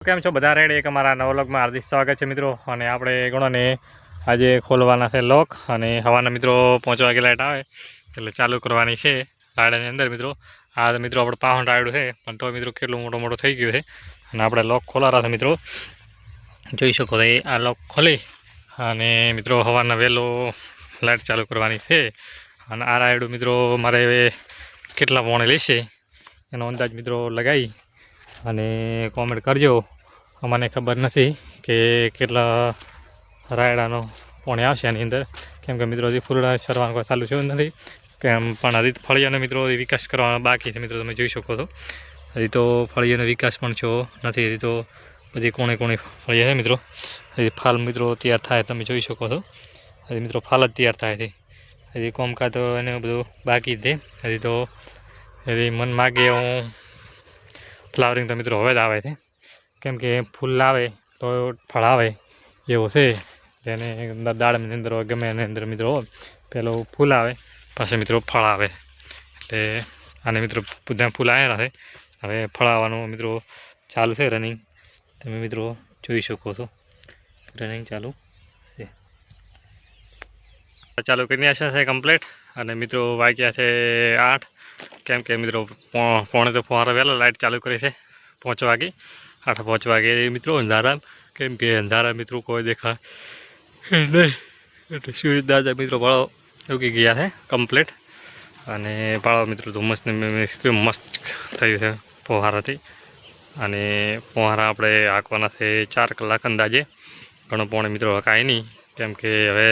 કેમ છો બધા રેડ? એક અમારા નવલોકમાં હાર્દિક સ્વાગત છે મિત્રો. અને આપણે ગણોને આજે ખોલવાના છે લોક અને હવાના મિત્રો પહોંચવા વાગે લાઇટ આવે, એટલે ચાલુ કરવાની છે રાયડાની અંદર મિત્રો. આ મિત્રો આપણે પાહણ રાયડું છે, પણ તો મિત્રો કેટલું મોટો મોટો થઈ ગયું છે. અને આપણે લોક ખોલારા છે મિત્રો. જોઈ શકો તો આ લોક ખોલી અને મિત્રો હવાના વહેલો લાઇટ ચાલુ કરવાની છે. અને આ રાયડું મિત્રો મારે કેટલા પોણે લેશે, એનો અંદાજ મિત્રો લગાવી. અને કોમેન્ટ કરજો. અમને ખબર નથી કે કેટલા રાયડાનો પોણે આવશે આની અંદર. કેમ કે મિત્રો, હજી ફૂલડા સરવાનું કોઈ ચાલુ થયું નથી. કેમ, પણ હજી ફળિયાનો મિત્રો વિકાસ કરવાનો બાકી છે મિત્રો, તમે જોઈ શકો છો. હજી તો ફળિયાનો વિકાસ પણ થયો નથી, હજી તો બધી કોણે કોણે ફળિયા છે મિત્રો. હજી ફાલ મિત્રો તૈયાર થાય, તમે જોઈ શકો છો. હજી મિત્રો ફાલ જ તૈયાર થાય છે. હજી કોમકા તો એને બધું બાકી જ છે. હજી તો હજી મન માગે હું ફ્લાવરિંગ તો મિત્રો હવે જ આવે છે. કેમ કે ફૂલ આવે તો ફળ આવે એવો છે. જેને અંદર દાડમની અંદર ગમે એની અંદર મિત્રો પહેલો ફૂલ આવે, પછી મિત્રો ફળ આવે. એટલે આને મિત્રો બધા ફૂલ આવ્યા છે. હવે ફળ આવવાનું મિત્રો ચાલુ છે રનિંગ તમે મિત્રો જોઈ શકો છો. રનિંગ ચાલુ છે. ચાલુ કરી આશા છે કમ્પ્લીટ અને મિત્રો વાગ્યા છે આઠ. કેમ કે મિત્રો પોણે તો ફુવારા વહેલા લાઇટ ચાલુ કરી છે, પાંચ વાગે. આઠ, પાંચ વાગે. મિત્રો, અંધારા. કેમ કે અંધારા મિત્રો, કોઈ દેખાય નહીં. એટલે સૂર્ય દાદા મિત્રો ભાળો ઉગી ગયા છે કમ્પ્લીટ અને ભાળો મિત્રો ધુમ્મસને મસ્ત થયું છે ફુવારાથી. અને ફુવારા આપણે હાંકવાના છે ચાર કલાક અંદાજે. ઘણો પોણે મિત્રો હકાય નહીં. કેમ કે હવે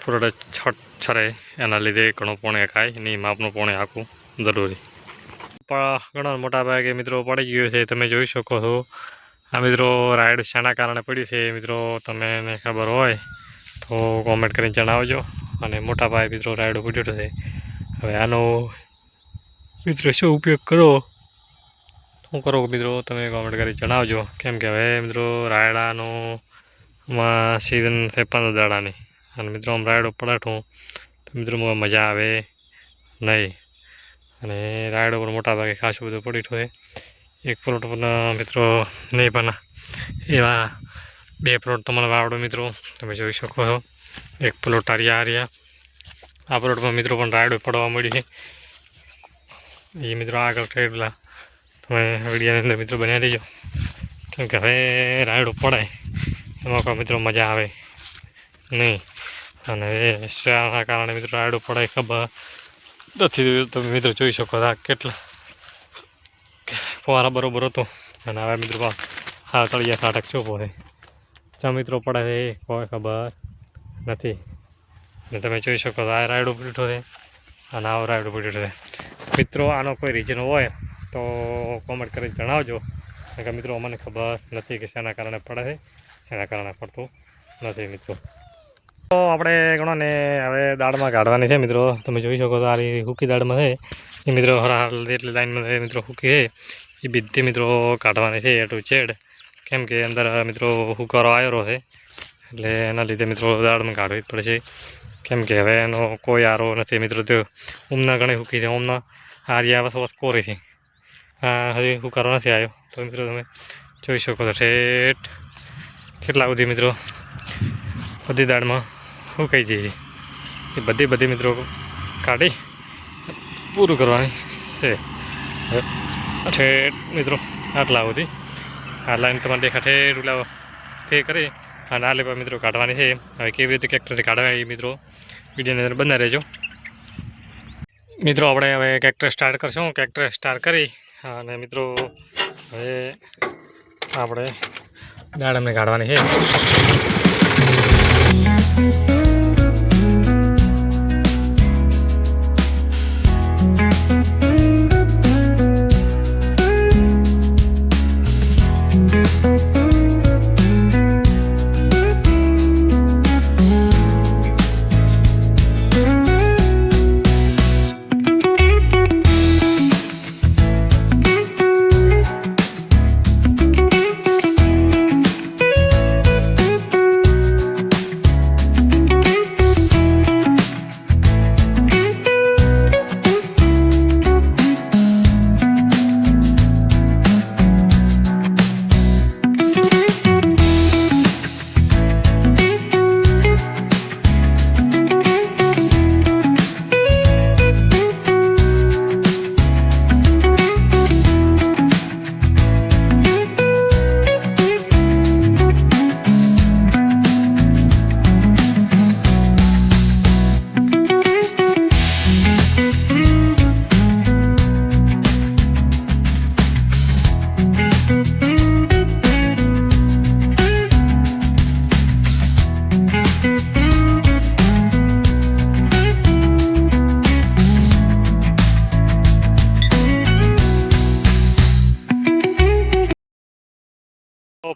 ફૂરડ છટ, છરે એના લીધે ઘણો પોણે હકાય નહીં. માપનું પોણે હાંકવું. જરૂરી. ઘણા મોટા ભાગે મિત્રો પડી ગયો છે, તમે જોઈ શકો છો. આ મિત્રો રાઈડ શાના કારણે પડી છે. મિત્રો, તમને ખબર હોય તો કોમેન્ટ કરીને જણાવજો અને મોટા ભાઈ મિત્રો રાઈડ પડ્યો છે હવે આનો મિત્રો શું ઉપયોગ કરો? શું કરો મિત્રો? તમે કોમેન્ટ કરી જણાવજો. કેમ કે હવે મિત્રો રાયડાનો માં સિઝન છે પંદર દાડાની. અને મિત્રો આમ રાયડો પડાઠું તો મિત્રો મજા આવે નહીં. અને રાયડો પર મોટા ભાગે ખાસું બધું પડી છે. એક પ્લોટ પણ મિત્રો, નહીં પણ એવા બે પ્લોટ તમારા વાવડો, મિત્રો, તમે જોઈ શકો છો. એક પ્લોટ આર્યા આર્યા. આ પ્લોટમાં મિત્રો પણ રાયડો પડવા મળી છે. એ મિત્રો આગળ થયેલા તમે વિડીયાની અંદર મિત્રો બનાવી દેજો કેમ કે હવે રાયડો પડાય. એમાં કોઈ મિત્રો મજા આવે નહીં. અને શિયાળાના કારણે મિત્રો રાયડો પડાય ખબર? નથી તમે મિત્રો જોઈ શકો આ કેટલા ફુવારા બરોબર હતો. અને હવે મિત્રો હા, તળિયા સાટક ચોપો છે ચા મિત્રો પડે છે, કોઈ ખબર નથી. ને તમે જોઈ શકો આ રાયડો પીઠો છે અને આવો રાયડો પીઠો છે. મિત્રો, આનો કોઈ રીઝન હોય તો કોમેન્ટ કરીને જણાવજો. કારણ કે મિત્રો અમને ખબર નથી કે શેના કારણે પડે છે, શેના કારણે પડતું નથી મિત્રો. તો આપણે ગણો ને હવે દાળમાં કાઢવાની છે મિત્રો. તમે જોઈ શકો તો આ રહી હુકી દાળમાં છે. એ મિત્રો હરાલ એટલી લાઈનમાં છે મિત્રો હુકી છે. એ બધી મિત્રો કાઢવાની છે એ ટુ ચેડ કેમ કે અંદર મિત્રો હુકારો આવ્યો છે. એટલે એના લીધે મિત્રો દાળમાં કાઢવી જ પડશે. કેમ કે હવે એનો કોઈ આરો નથી મિત્રો. તે ઉમના ઘણી હુકી છે. ઉમના આર્યા બસ બસ કોરી છે. હજી હુકારો નથી આવ્યો તો મિત્રો તમે જોઈ શકો છો ઠેઠ કેટલા સુધી મિત્રો બધી દાળમાં સુકાઈ જઈએ એ બધી બધી મિત્રો કાઢી પૂરું કરવાની છે. ઠેઠ મિત્રો આટલા સુધી આટલા તમારે દેખાઠે રૂલા તે કરી અને આ લેવા મિત્રો કાઢવાની છે. હવે કેવી રીતે કેક્ટરથી કાઢવા એ મિત્રો વિડીયોની અંદર બંધ રહેજો. મિત્રો, આપણે હવે કેક્ટર સ્ટાર્ટ કરશું. કેક્ટર સ્ટાર્ટ કરી અને મિત્રો, હવે આપણે દાડમને કાઢવાની છે.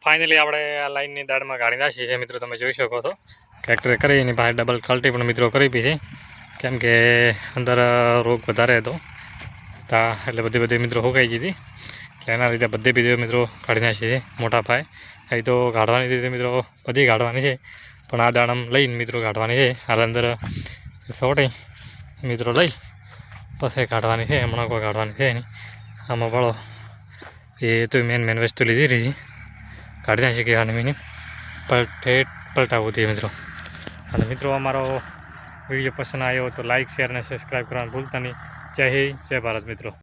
ફાઇનલી આપણે આ લાઈનની દાળમાં કાઢી નાખી છે, મિત્રો, તમે જોઈ શકો છો. ટ્રેક્ટરે કરી એની બહાર ડબલ કલ્ટી પણ મિત્રો કરી પી છે. કેમ કે અંદર રોગ વધારે હતો. એટલે બધી બધી મિત્રો હોકાઈ ગઈ હતી. એટલે એના લીધે બધી બીજો મિત્રો કાઢી નાખી છે, મોટા ભાઈ અહીં તો કાઢવાની રીતે મિત્રો બધી કાઢવાની છે. પણ આ દાડમ લઈને મિત્રો કાઢવાની છે. હાલ અંદર સોટી મિત્રો લઈ, પછી કાઢવાની છે. હમણાં કોઈ કાઢવાની છે નહીં. આમાં વાળો એ તો મેન મેન વસ્તુ લીધી રહી કાઢી નાખી આને મિનિમ પલટે પલટાવું હતી મિત્રો. અને મિત્રો, અમારો વીડિયો પસંદ આવ્યો તો લાઇક શેર અને સબસ્ક્રાઈબ કરવાનું ભૂલતા નહીં. જય હિન્દ, જય ભારત મિત્રો.